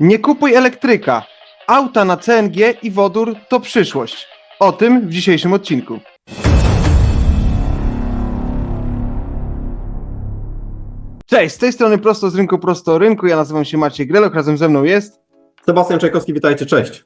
Nie kupuj elektryka. Auta na CNG i wodór to przyszłość. O tym w dzisiejszym odcinku. Cześć, z tej strony prosto z rynku, prosto o rynku. Ja nazywam się Maciej Grelok, razem ze mną jest. Sebastian Czajkowski, witajcie, cześć.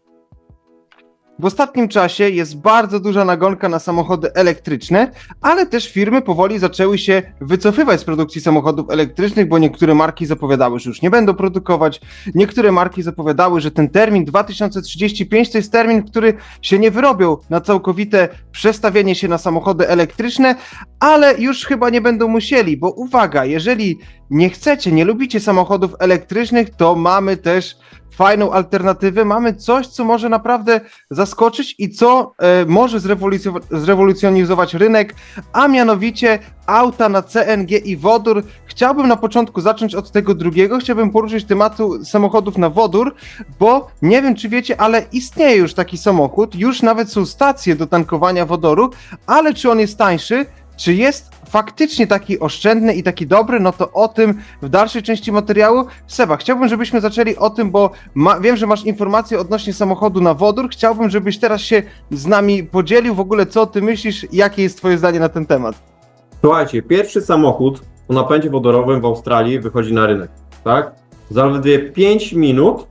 W ostatnim czasie jest bardzo duża nagonka na samochody elektryczne, ale też firmy powoli zaczęły się wycofywać z produkcji samochodów elektrycznych, bo niektóre marki zapowiadały, że już nie będą produkować. Niektóre marki zapowiadały, że ten termin 2035 to jest termin, który się nie wyrobią na całkowite przestawienie się na samochody elektryczne, ale już chyba nie będą musieli, bo uwaga, jeżeli nie chcecie, nie lubicie samochodów elektrycznych, to mamy też fajną alternatywę, mamy coś, co może naprawdę zaskoczyć i co e, może zrewolucjo- zrewolucjonizować rynek, a mianowicie auta na CNG i wodór. Chciałbym na początku zacząć od tego drugiego, chciałbym poruszyć tematu samochodów na wodór, bo nie wiem czy wiecie, ale istnieje już taki samochód, już nawet są stacje do tankowania wodoru, ale czy on jest tańszy? Czy jest faktycznie taki oszczędny i taki dobry? No to o tym w dalszej części materiału. Seba, chciałbym, żebyśmy zaczęli o tym, bo ma, wiem, że masz informacje odnośnie samochodu na wodór. Chciałbym, żebyś teraz się z nami podzielił w ogóle, co ty myślisz, jakie jest twoje zdanie na ten temat. Słuchajcie, pierwszy samochód o napędzie wodorowym w Australii wychodzi na rynek, tak? Zaledwie 5 minut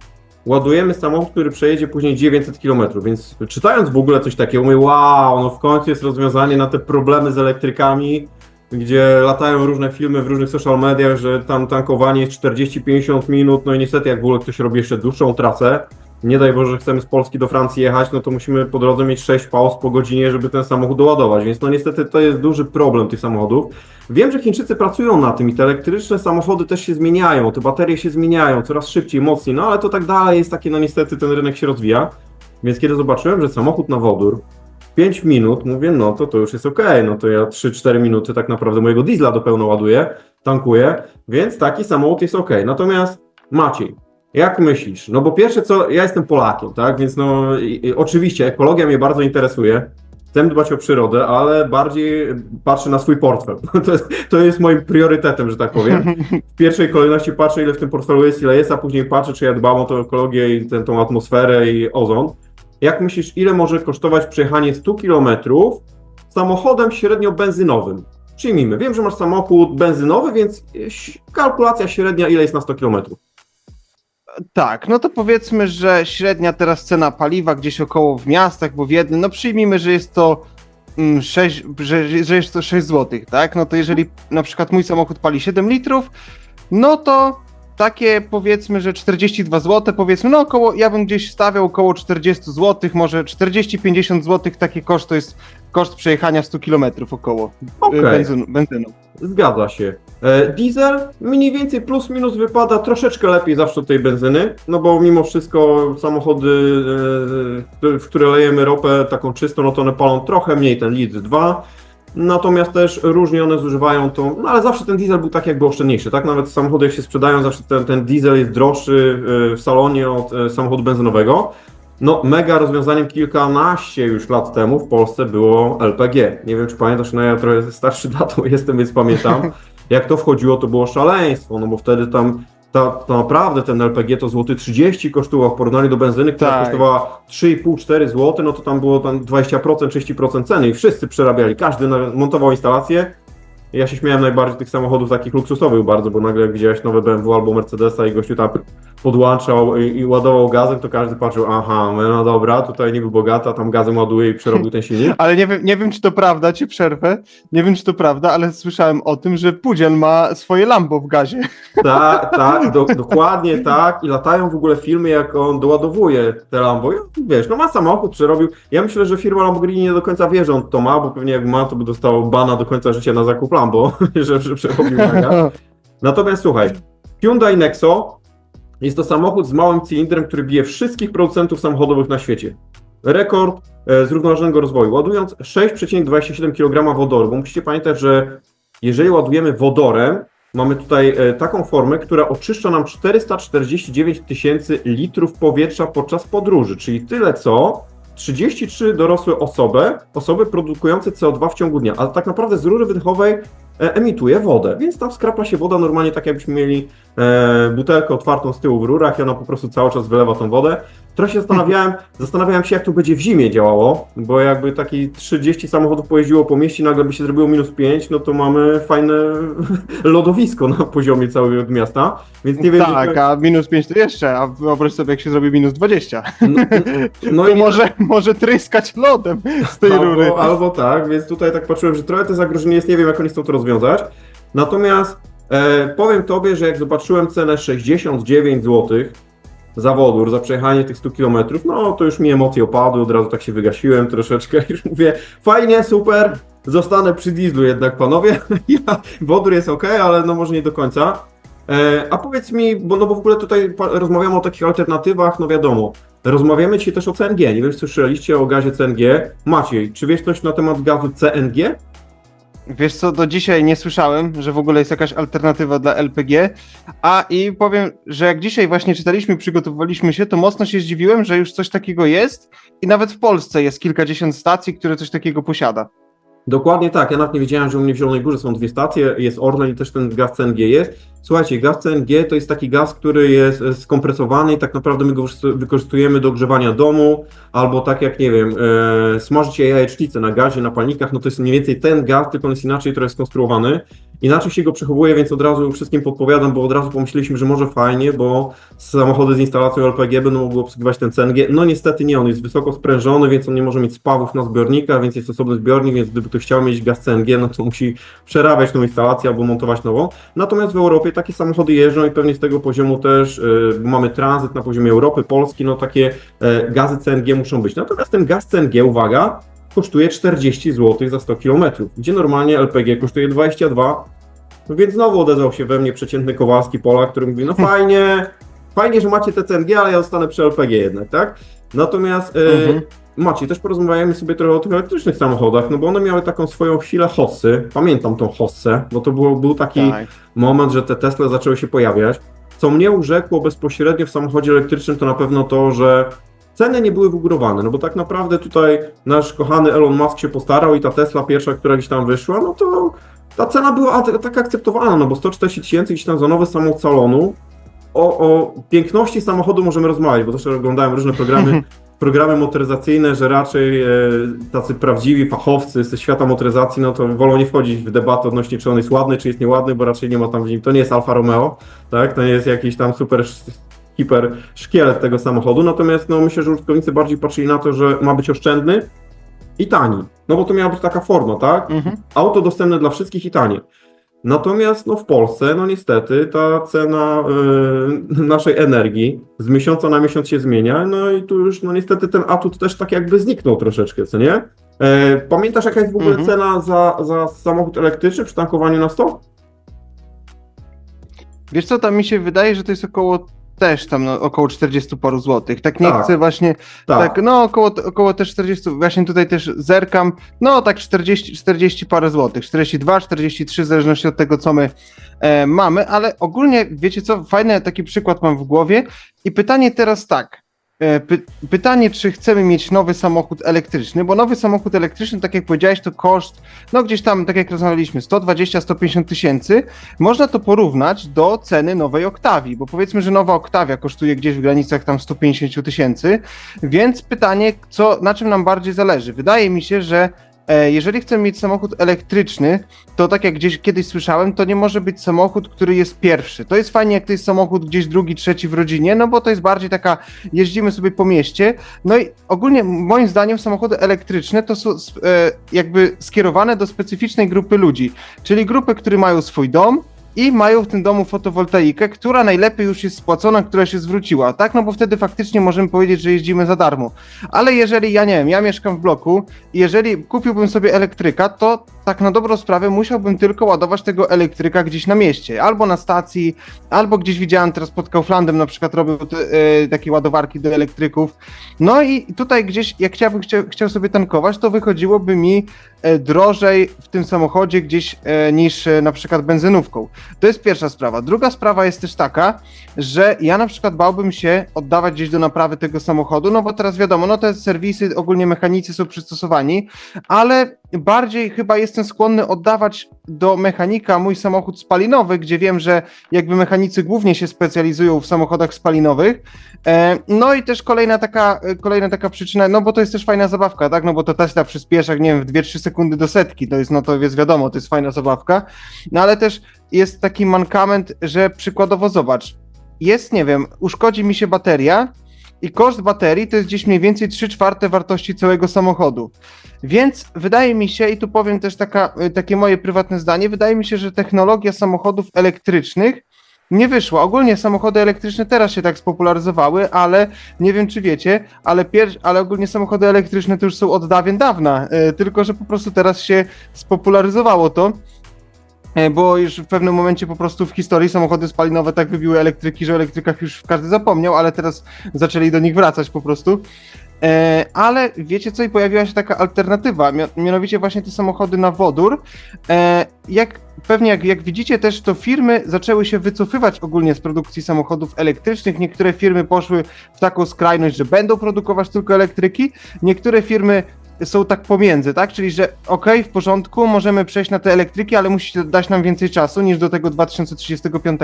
ładujemy samochód, który przejedzie później 900 km, więc czytając w ogóle coś takiego, mówię, wow, no w końcu jest rozwiązanie na te problemy z elektrykami, gdzie latają różne filmy w różnych social mediach, że tam tankowanie jest 40-50 minut, no i niestety jak w ogóle ktoś robi jeszcze dłuższą trasę, nie daj Boże, że chcemy z Polski do Francji jechać, no to musimy po drodze mieć 6 pauz po godzinie, żeby ten samochód doładować, więc no niestety to jest duży problem tych samochodów. Wiem, że Chińczycy pracują na tym i te elektryczne samochody też się zmieniają, te baterie się zmieniają coraz szybciej, mocniej, no ale to tak dalej jest takie, no niestety ten rynek się rozwija, więc kiedy zobaczyłem, że samochód na wodór 5 minut, mówię, no to to już jest ok, no to ja 3-4 minuty tak naprawdę mojego diesla do pełna ładuję, tankuję, więc taki samochód jest ok. Natomiast Maciej, jak myślisz? No bo pierwsze co, ja jestem Polakiem, tak, więc no i, i, oczywiście ekologia mnie bardzo interesuje, chcę dbać o przyrodę, ale bardziej patrzę na swój portfel. To jest, to jest moim priorytetem, że tak powiem. W pierwszej kolejności patrzę, ile w tym portfelu jest, ile jest, a później patrzę, czy ja dbam o tę ekologię i tę, tą atmosferę i ozon. Jak myślisz, ile może kosztować przejechanie 100 km samochodem średnio benzynowym? Przyjmijmy, wiem, że masz samochód benzynowy, więc kalkulacja średnia, ile jest na 100 km? Tak, no to powiedzmy, że średnia teraz cena paliwa gdzieś około w miastach, bo w jednym, no przyjmijmy, że jest to mm, 6, że, że jest to 6 zł, tak? No to jeżeli na przykład mój samochód pali 7 litrów, no to takie powiedzmy, że 42 zł, powiedzmy, no około, ja bym gdzieś stawiał około 40 zł, może 40-50 zł, taki koszt to jest koszt przejechania 100 km około y, benzynu, benzyną. Zgadza się. E, diesel mniej więcej plus minus wypada troszeczkę lepiej zawsze od tej benzyny, no bo mimo wszystko samochody, e, w które lejemy ropę taką czystą, no to one palą trochę mniej, ten litr 2. Natomiast też różnie one zużywają tą, no ale zawsze ten diesel był tak jakby oszczędniejszy, tak? Nawet samochody jak się sprzedają, zawsze ten, ten diesel jest droższy e, w salonie od samochodu benzynowego. No, mega rozwiązaniem kilkanaście już lat temu w Polsce było LPG. Nie wiem, czy pamiętasz, no ja trochę starszy datą jestem, więc pamiętam. Jak to wchodziło, to było szaleństwo, no bo wtedy tam ta, to naprawdę ten LPG to złoty 30 kosztował w porównaniu do benzyny, która Tak. kosztowała 3,5-4 zł, no to tam było tam 20%, 30% ceny i wszyscy przerabiali, każdy montował instalację. Ja się śmiałem najbardziej tych samochodów takich luksusowych bardzo, bo nagle jak widziałeś nowe BMW albo Mercedesa i gościu tam podłączał i, i ładował gazem, to każdy patrzył, aha, no dobra, tutaj niby bogata, tam gazem ładuje i przerobił ten silnik. Ale nie wiem, nie wiem, czy to prawda, ci przerwę. Nie wiem, czy to prawda, ale słyszałem o tym, że Pudzian ma swoje Lambo w gazie. Tak, tak, do, dokładnie tak. I latają w ogóle filmy, jak on doładowuje te Lambo. I wiesz, no ma samochód, przerobił. Ja myślę, że firma Lamborghini nie do końca wie, że on to ma, bo pewnie jak ma, to by dostał bana do końca życia na zakup Lambo, że, że przerobił na gaz. Natomiast słuchaj, Hyundai Nexo jest to samochód z małym cylindrem, który bije wszystkich producentów samochodowych na świecie. Rekord e, zrównoważonego rozwoju. Ładując 6,27 kg wodoru, bo musicie pamiętać, że jeżeli ładujemy wodorem, mamy tutaj e, taką formę, która oczyszcza nam 449 tysięcy litrów powietrza podczas podróży, czyli tyle co 33 dorosłe osoby, osoby produkujące CO2 w ciągu dnia, ale tak naprawdę z rury wydechowej e, emituje wodę, więc tam skrapla się woda normalnie tak jakbyśmy mieli butelkę otwartą z tyłu w rurach i ona po prostu cały czas wylewa tą wodę. Trochę się zastanawiałem, zastanawiałem się jak to będzie w zimie działało, bo jakby taki 30 samochodów pojeździło po mieście, nagle by się zrobiło minus 5, no to mamy fajne lodowisko na poziomie całego miasta, więc nie wiem, tak, a minus 5 to jeszcze, a wyobraź sobie jak się zrobi minus 20. No, no to i może, może tryskać lodem z tej rury. Albo, albo tak, więc tutaj tak patrzyłem, że trochę to zagrożenie jest, nie wiem jak oni chcą to rozwiązać. Natomiast e, powiem Tobie, że jak zobaczyłem cenę 69 zł za wodór, za przejechanie tych 100 km, no to już mi emocje opadły, od razu tak się wygasiłem troszeczkę, już mówię, fajnie, super, zostanę przy dieslu jednak panowie, wodór jest ok, ale no może nie do końca. E, a powiedz mi, bo no bo w ogóle tutaj rozmawiamy o takich alternatywach, no wiadomo, Rozmawiamy dzisiaj też o CNG. Nie wiem, czy słyszeliście o gazie CNG. Maciej, czy wiesz coś na temat gazu CNG? Wiesz co, do dzisiaj nie słyszałem, że w ogóle jest jakaś alternatywa dla LPG, a i powiem, że jak dzisiaj właśnie czytaliśmy, przygotowywaliśmy się, to mocno się zdziwiłem, że już coś takiego jest i nawet w Polsce jest kilkadziesiąt stacji, które coś takiego posiada. Dokładnie tak. Ja nawet nie wiedziałem, że u mnie w Zielonej Górze są dwie stacje. Jest Orlen i też ten gaz CNG jest. Słuchajcie, gaz CNG to jest taki gaz, który jest e, skompresowany i tak naprawdę my go wykorzystu- wykorzystujemy do ogrzewania domu, albo tak jak, nie wiem, e, smażycie jajecznicę na gazie, na palnikach, no to jest mniej więcej ten gaz, tylko on jest inaczej trochę skonstruowany. Inaczej się go przechowuje, więc od razu wszystkim podpowiadam, bo od razu pomyśleliśmy, że może fajnie, bo samochody z instalacją LPG będą mogły obsługiwać ten CNG. No niestety nie, on jest wysoko sprężony, więc on nie może mieć spawów na zbiornikach, więc jest osobny zbiornik, więc gdyby ktoś chciał mieć gaz CNG, no to musi przerabiać tą instalację albo montować nową. Natomiast w Europie takie samochody jeżdżą i pewnie z tego poziomu też y, mamy tranzyt na poziomie Europy, Polski, no takie e, gazy CNG muszą być. Natomiast ten gaz CNG, uwaga, kosztuje 40 zł za 100 km, gdzie normalnie LPG kosztuje 22. No więc znowu odezwał się we mnie przeciętny Kowalski Polak, który mówi, no fajnie, fajnie, że macie te CNG, ale ja zostanę przy LPG jednak, tak? Natomiast e, Mhm. Maciej, też porozmawiajmy sobie trochę o tych elektrycznych samochodach, no bo one miały taką swoją chwilę hossy, pamiętam tą hossę, bo to było, był taki Tak. moment, że te Tesla zaczęły się pojawiać. Co mnie urzekło bezpośrednio w samochodzie elektrycznym, to na pewno to, że ceny nie były wygórowane, no bo tak naprawdę tutaj nasz kochany Elon Musk się postarał i ta Tesla pierwsza, która gdzieś tam wyszła, no to ta cena była a- taka akceptowalna, no bo 140 tysięcy gdzieś tam za nowy samochód salonu. O, o piękności samochodu możemy rozmawiać, bo też oglądałem różne programy, programy motoryzacyjne, że raczej e, tacy prawdziwi fachowcy ze świata motoryzacji, no to wolą nie wchodzić w debatę odnośnie czy on jest ładny, czy jest nieładny, bo raczej nie ma tam w nim, to nie jest Alfa Romeo, tak, to nie jest jakiś tam super hiper szkielet tego samochodu, natomiast no myślę, że użytkownicy bardziej patrzyli na to, że ma być oszczędny i tani, no bo to miała być taka forma, tak, Mhm. auto dostępne dla wszystkich i tanie. Natomiast no, w Polsce, no niestety, ta cena y, naszej energii z miesiąca na miesiąc się zmienia, no i tu już no niestety ten atut też tak jakby zniknął troszeczkę, co nie? E, pamiętasz jaka jest w ogóle Mhm. cena za, za samochód elektryczny przy tankowaniu na 100? Wiesz co, tam mi się wydaje, że to jest około też tam no, około 40 paru złotych. Tak nie Tak. chcę właśnie, tak. no około, około też 40, właśnie tutaj też zerkam, no tak 40, 40 parę złotych, 42, 43 w zależności od tego co my e, mamy, ale ogólnie wiecie co, fajny taki przykład mam w głowie i pytanie teraz tak, py, pytanie czy chcemy mieć nowy samochód elektryczny, bo nowy samochód elektryczny, tak jak powiedziałeś, to koszt, no gdzieś tam, tak jak rozmawialiśmy, 120-150 tysięcy, można to porównać do ceny nowej Oktawii, bo powiedzmy, że nowa Oktawia kosztuje gdzieś w granicach tam 150 tysięcy, więc pytanie, co, na czym nam bardziej zależy? Wydaje mi się, że e, jeżeli chcemy mieć samochód elektryczny, to tak jak gdzieś kiedyś słyszałem, to nie może być samochód, który jest pierwszy. To jest fajnie, jak to jest samochód gdzieś drugi, trzeci w rodzinie, no bo to jest bardziej taka, jeździmy sobie po mieście. No i ogólnie moim zdaniem samochody elektryczne to są e, jakby skierowane do specyficznej grupy ludzi, czyli grupy, które mają swój dom, i mają w tym domu fotowoltaikę, która najlepiej już jest spłacona, która się zwróciła, tak? No bo wtedy faktycznie możemy powiedzieć, że jeździmy za darmo. Ale jeżeli ja nie wiem, ja mieszkam w bloku i jeżeli kupiłbym sobie elektryka, to tak na dobrą sprawę musiałbym tylko ładować tego elektryka gdzieś na mieście, albo na stacji, albo gdzieś widziałem teraz pod Kauflandem na przykład robią te, e, takie ładowarki do elektryków. No i tutaj gdzieś, jak chciałbym chciał, chciał sobie tankować, to wychodziłoby mi drożej w tym samochodzie gdzieś e, niż e, na przykład benzynówką. To jest pierwsza sprawa. Druga sprawa jest też taka, że ja na przykład bałbym się oddawać gdzieś do naprawy tego samochodu, no bo teraz wiadomo, no te serwisy, ogólnie mechanicy są przystosowani, ale bardziej chyba jestem skłonny oddawać do mechanika mój samochód spalinowy, gdzie wiem, że jakby mechanicy głównie się specjalizują w samochodach spalinowych. E, no i też kolejna taka, e, kolejna taka przyczyna, no bo to jest też fajna zabawka, tak? No bo to Tesla przyspiesza, nie wiem, w 2-3 sekundy do setki, to jest, no to jest wiadomo, to jest fajna zabawka. No ale też jest taki mankament, że przykładowo zobacz, jest, nie wiem, uszkodzi mi się bateria i koszt baterii to jest gdzieś mniej więcej 3 czwarte wartości całego samochodu. Więc wydaje mi się, i tu powiem też taka, y, takie moje prywatne zdanie, wydaje mi się, że technologia samochodów elektrycznych nie wyszła. Ogólnie samochody elektryczne teraz się tak spopularyzowały, ale nie wiem czy wiecie, ale, pier- ale ogólnie samochody elektryczne to już są od dawien dawna, y, tylko że po prostu teraz się spopularyzowało to. E, Bo już w pewnym momencie po prostu w historii samochody spalinowe tak wybiły elektryki, że o elektrykach już każdy zapomniał, ale teraz zaczęli do nich wracać po prostu. E, ale wiecie co, i pojawiła się taka alternatywa, mia- mianowicie właśnie te samochody na wodór. E, jak pewnie jak, jak widzicie też, to firmy zaczęły się wycofywać ogólnie z produkcji samochodów elektrycznych. Niektóre firmy poszły w taką skrajność, że będą produkować tylko elektryki. Niektóre firmy są tak pomiędzy, tak? Czyli, że okej, w porządku, możemy przejść na te elektryki, ale musicie dać nam więcej czasu niż do tego 2035,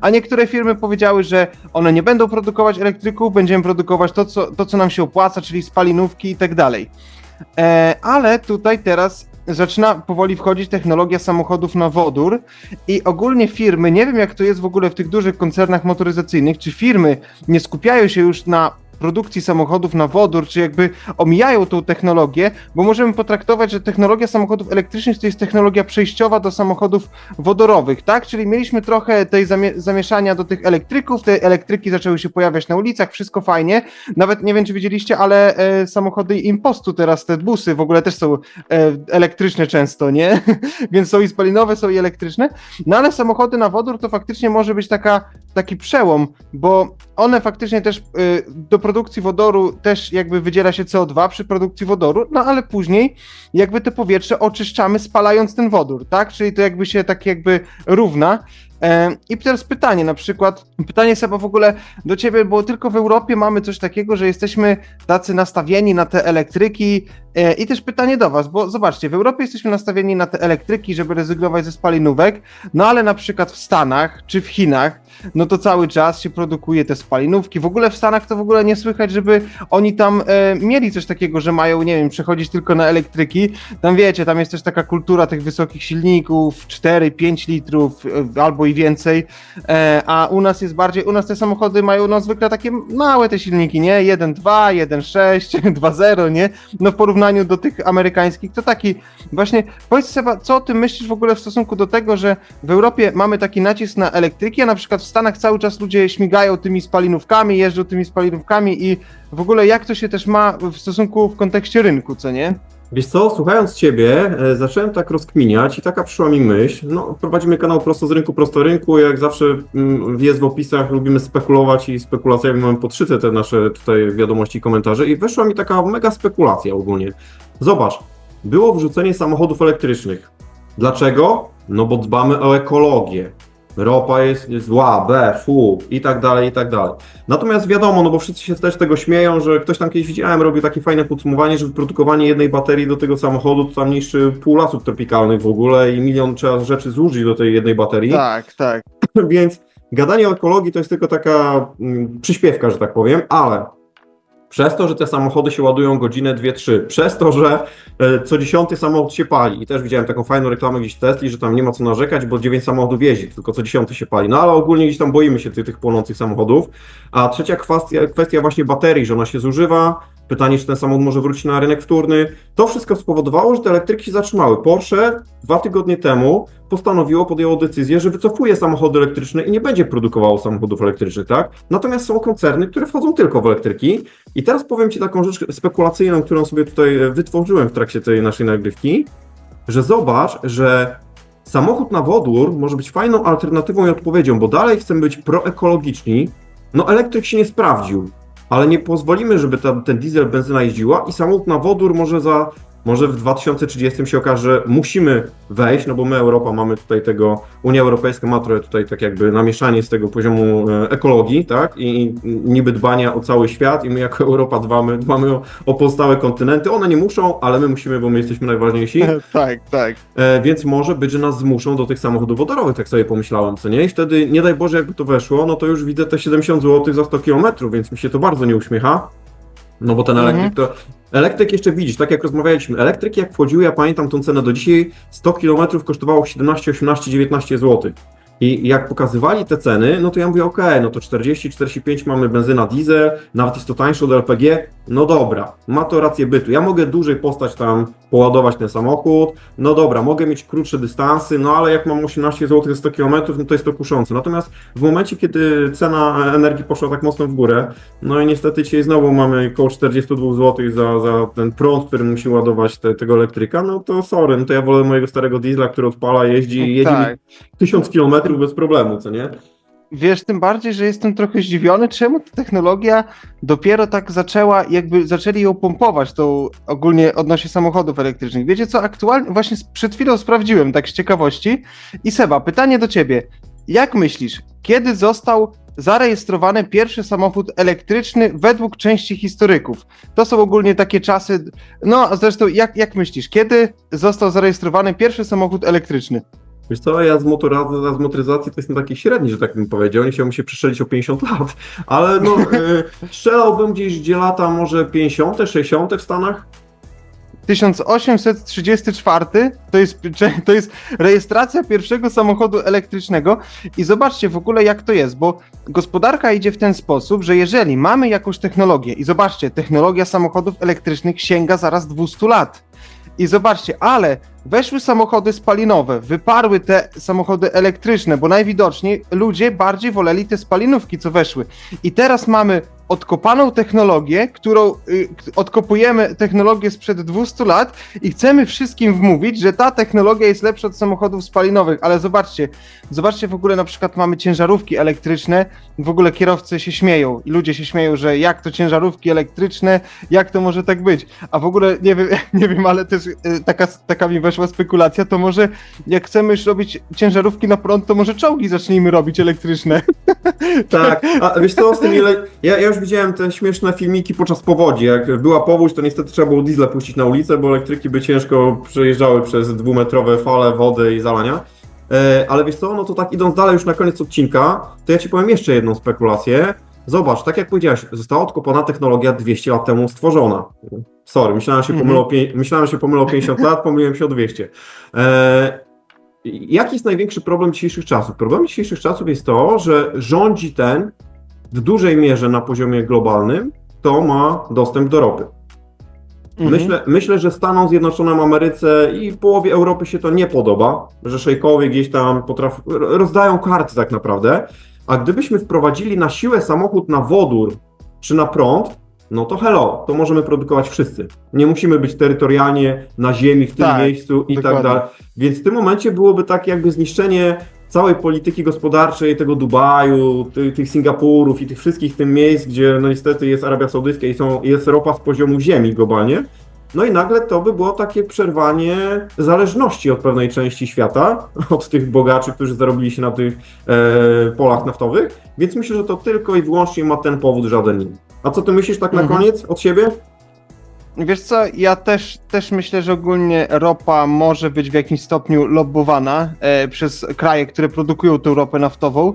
a niektóre firmy powiedziały, że one nie będą produkować elektryków, będziemy produkować to, co, to, co nam się opłaca, czyli spalinówki i tak dalej. E, ale tutaj teraz zaczyna powoli wchodzić technologia samochodów na wodór i ogólnie firmy, nie wiem jak to jest w ogóle w tych dużych koncernach motoryzacyjnych, czy firmy nie skupiają się już na produkcji samochodów na wodór, czy jakby omijają tą technologię, bo możemy potraktować, że technologia samochodów elektrycznych to jest technologia przejściowa do samochodów wodorowych, tak? Czyli mieliśmy trochę tej zamie- zamieszania do tych elektryków, te elektryki zaczęły się pojawiać na ulicach, wszystko fajnie. Nawet nie wiem, czy wiedzieliście, ale e, samochody impostu teraz, te busy w ogóle też są e, elektryczne często, nie? Więc są i spalinowe, są i elektryczne. No ale samochody na wodór to faktycznie może być taka, taki przełom, bo one faktycznie też y, do produkcji wodoru też jakby wydziela się CO2 przy produkcji wodoru, no ale później jakby to powietrze oczyszczamy spalając ten wodór, tak? Czyli to jakby się tak jakby równa. E, I teraz pytanie, na przykład, pytanie Seba w ogóle do ciebie, bo tylko w Europie mamy coś takiego, że jesteśmy tacy nastawieni na te elektryki i też pytanie do was, bo zobaczcie, w Europie jesteśmy nastawieni na te elektryki, żeby rezygnować ze spalinówek, no ale na przykład w Stanach czy w Chinach, no to cały czas się produkuje te spalinówki. W ogóle w Stanach to w ogóle nie słychać, żeby oni tam e, mieli coś takiego, że mają, nie wiem, przechodzić tylko na elektryki. Tam wiecie, tam jest też taka kultura tych wysokich silników, 4-5 litrów e, albo i więcej, e, a u nas jest bardziej, u nas te samochody mają no zwykle takie małe te silniki, nie? 1.2, 1.6, 2.0, nie? No w porównaniu do tych amerykańskich to taki właśnie, powiedz Seba, co ty myślisz w ogóle w stosunku do tego, że w Europie mamy taki nacisk na elektryki, a na przykład w Stanach cały czas ludzie śmigają tymi spalinówkami, jeżdżą tymi spalinówkami i w ogóle jak to się też ma w stosunku w kontekście rynku, co nie? Wiesz co, słuchając Ciebie, e, zacząłem tak rozkminiać i taka przyszła mi myśl, no prowadzimy kanał Prosto z Rynku, Prosto Rynku, jak zawsze mm, jest w opisach, lubimy spekulować i spekulacjami mamy podszyte te nasze tutaj wiadomości i komentarze i weszła mi taka mega spekulacja ogólnie. Zobacz, było wrzucenie samochodów elektrycznych. Dlaczego? No bo dbamy o ekologię. Ropa jest zła, B, fu i tak dalej, i tak dalej. Natomiast wiadomo, no bo wszyscy się też tego śmieją, że ktoś tam kiedyś widziałem, robił takie fajne podsumowanie, że wyprodukowanie jednej baterii do tego samochodu to tam niszczy pół lasów tropikalnych w ogóle i milion trzeba rzeczy złożyć do tej jednej baterii. Tak, tak. Więc gadanie o ekologii to jest tylko taka mm, przyśpiewka, że tak powiem, ale przez to, że te samochody się ładują godzinę, dwie, trzy, przez to, że e, co dziesiąty samochód się pali. I też widziałem taką fajną reklamę gdzieś w Tesli, że tam nie ma co narzekać, bo dziewięć samochodów jeździ, tylko co dziesiąty się pali, no ale ogólnie gdzieś tam boimy się tych, tych płonących samochodów. A trzecia kwestia, kwestia właśnie baterii, że ona się zużywa, pytanie, czy ten samochód może wrócić na rynek wtórny, to wszystko spowodowało, że te elektryki się zatrzymały. Porsche dwa tygodnie temu postanowiło, podjęło decyzję, że wycofuje samochody elektryczne i nie będzie produkowało samochodów elektrycznych, tak? Natomiast są koncerny, które wchodzą tylko w elektryki. I teraz powiem Ci taką rzecz spekulacyjną, którą sobie tutaj e, wytworzyłem w trakcie tej naszej nagrywki, że zobacz, że samochód na wodór może być fajną alternatywą i odpowiedzią, bo dalej chcemy być proekologiczni. No elektryk się nie sprawdził, ale nie pozwolimy, żeby ta, ten diesel, benzyna jeździła i samochód na wodór może za może w 2030 się okaże, że musimy wejść, no bo my Europa mamy tutaj tego, Unia Europejska ma trochę tutaj tak jakby namieszanie z tego poziomu e, ekologii, tak, i niby dbania o cały świat i my jako Europa dbamy, dbamy o, o pozostałe kontynenty, one nie muszą, ale my musimy, bo my jesteśmy najważniejsi, tak, tak. E, więc może być, że nas zmuszą do tych samochodów wodorowych, tak sobie pomyślałem, co nie? I wtedy, nie daj Boże, jakby to weszło, no to już widzę te 70 zł za 100 km, więc mi się to bardzo nie uśmiecha. No bo ten Mhm. elektryk to... Elektryk jeszcze widzisz, tak jak rozmawialiśmy, elektryk jak wchodził, ja pamiętam tą cenę do dzisiaj, 100 km kosztowało 17, 18, 19 zł. I jak pokazywali te ceny, no to ja mówię, okej, no to 40, 45 mamy benzyna diesel, nawet jest to tańsze od LPG, no dobra, ma to rację bytu. Ja mogę dłużej postać tam, poładować ten samochód, no dobra, mogę mieć krótsze dystansy, no ale jak mam 18 zł za 100 km, no to jest to kuszące. Natomiast w momencie, kiedy cena energii poszła tak mocno w górę, no i niestety dzisiaj znowu mamy około 42 zł za, za ten prąd, który musi ładować te, tego elektryka, no to sorry, no to ja wolę mojego starego diesla, który odpala, jeździ i jedzie tak. mi 1000 km bez problemu, co nie? Wiesz, tym bardziej, że jestem trochę zdziwiony, czemu ta technologia dopiero tak zaczęła, jakby zaczęli ją pompować, tą ogólnie odnośnie samochodów elektrycznych. Wiecie co, aktualnie, właśnie przed chwilą sprawdziłem, tak z ciekawości. I Seba, pytanie do ciebie. Jak myślisz, kiedy został zarejestrowany pierwszy samochód elektryczny według części historyków? To są ogólnie takie czasy, no zresztą jak, jak myślisz, kiedy został zarejestrowany pierwszy samochód elektryczny? Wiesz co, ja z, motoryzacji, z motoryzacji to jestem taki średni, że tak bym powiedział. Nie chciałbym się przestrzelić o 50 lat, ale no, y, strzelałbym gdzieś gdzie lata może 50., 60. w Stanach. 1834 to jest, to jest rejestracja pierwszego samochodu elektrycznego i zobaczcie w ogóle jak to jest, bo gospodarka idzie w ten sposób, że jeżeli mamy jakąś technologię i zobaczcie, technologia samochodów elektrycznych sięga zaraz 200 lat. I zobaczcie, ale weszły samochody spalinowe, wyparły te samochody elektryczne, bo najwidoczniej ludzie bardziej woleli te spalinówki, co weszły. I teraz mamy odkopaną technologię, którą y, odkopujemy technologię sprzed 200 lat i chcemy wszystkim wmówić, że ta technologia jest lepsza od samochodów spalinowych, ale zobaczcie, zobaczcie w ogóle na przykład mamy ciężarówki elektryczne, w ogóle kierowcy się śmieją i ludzie się śmieją, że jak to ciężarówki elektryczne, jak to może tak być, a w ogóle nie wiem, nie wiem ale też y, taka, taka mi weszła spekulacja, to może jak chcemy już robić ciężarówki na prąd, to może czołgi zacznijmy robić elektryczne. Tak, a wiesz co, z tym ile... Ja, ja już widziałem te śmieszne filmiki podczas powodzi. Jak była powódź, to niestety trzeba było diesla puścić na ulicę, bo elektryki by ciężko przejeżdżały przez dwumetrowe fale wody i zalania. E, ale wiesz co, no to tak idąc dalej już na koniec odcinka, to ja ci powiem jeszcze jedną spekulację. Zobacz, tak jak powiedziałeś, została odkopana technologia 200 lat temu stworzona. Sorry, myślałem, że się Mhm. pomylę pię- myślałem, że się pomylę o 50 lat, pomyliłem się o 200. E, Jaki jest największy problem dzisiejszych czasów? Problem dzisiejszych czasów jest to, że rządzi ten w dużej mierze na poziomie globalnym, kto ma dostęp do ropy. Mhm. Myślę, myślę, że Stanom Zjednoczonym Ameryce i połowie Europy się to nie podoba, że szejkowie gdzieś tam potrafią, rozdają karty tak naprawdę, a gdybyśmy wprowadzili na siłę samochód na wodór czy na prąd, no to hello, to możemy produkować wszyscy. Nie musimy być terytorialnie na ziemi, w tym Tak, miejscu i tak dokładnie. dalej. Więc w tym momencie byłoby tak jakby zniszczenie całej polityki gospodarczej, tego Dubaju, ty, tych Singapurów i tych wszystkich tym miejsc, gdzie no niestety jest Arabia Saudyjska i są, jest ropa z poziomu ziemi globalnie. No i nagle to by było takie przerwanie zależności od pewnej części świata, od tych bogaczy, którzy zarobili się na tych e, polach naftowych, więc myślę, że to tylko i wyłącznie ma ten powód, żaden inny. A co ty myślisz tak na Mhm. koniec od siebie? Wiesz co, ja też, też myślę, że ogólnie ropa może być w jakimś stopniu lobbowana e, przez kraje, które produkują tę ropę naftową,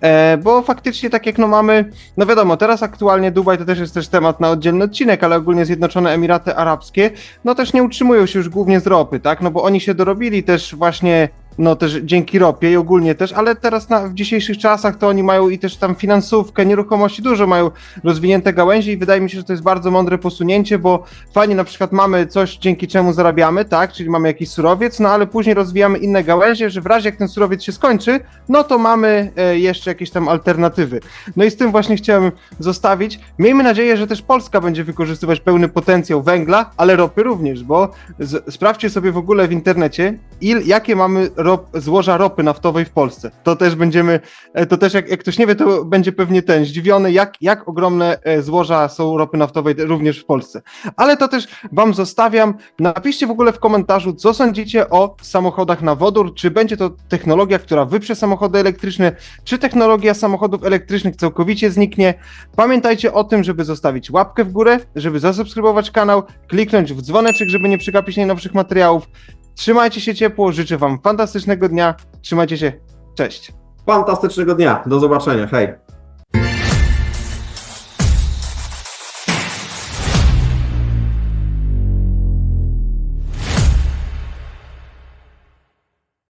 e, bo faktycznie tak jak no mamy, no wiadomo, teraz aktualnie Dubaj to też jest też temat na oddzielny odcinek, ale ogólnie Zjednoczone Emiraty Arabskie, no też nie utrzymują się już głównie z ropy, tak, no bo oni się dorobili też właśnie no też dzięki ropie i ogólnie też, ale teraz na, w dzisiejszych czasach to oni mają i też tam finansówkę, nieruchomości, dużo mają rozwinięte gałęzie i wydaje mi się, że to jest bardzo mądre posunięcie, bo fajnie na przykład mamy coś, dzięki czemu zarabiamy, tak, czyli mamy jakiś surowiec, no ale później rozwijamy inne gałęzie, że w razie jak ten surowiec się skończy, no to mamy e, jeszcze jakieś tam alternatywy. No i z tym właśnie chciałem zostawić. Miejmy nadzieję, że też Polska będzie wykorzystywać pełny potencjał węgla, ale ropy również, bo z, sprawdźcie sobie w ogóle w internecie, il, jakie mamy rop, złoża ropy naftowej w Polsce. To też będziemy, e, to też jak, jak ktoś nie wie, to będzie pewnie ten zdziwiony, jak, jak ogromne e, złoża są ropy naftowej również w Polsce. Ale to też wam zostawiam. Napiszcie w ogóle w komentarzu, co sądzicie o samochodach na wodór. Czy będzie to technologia, która wyprze samochody elektryczne, czy technologia samochodów elektrycznych całkowicie zniknie. Pamiętajcie o tym, żeby zostawić łapkę w górę, żeby zasubskrybować kanał, kliknąć w dzwoneczek, żeby nie przegapić najnowszych materiałów. Trzymajcie się ciepło, życzę wam fantastycznego dnia. Trzymajcie się. Cześć. Fantastycznego dnia. Do zobaczenia. Hej.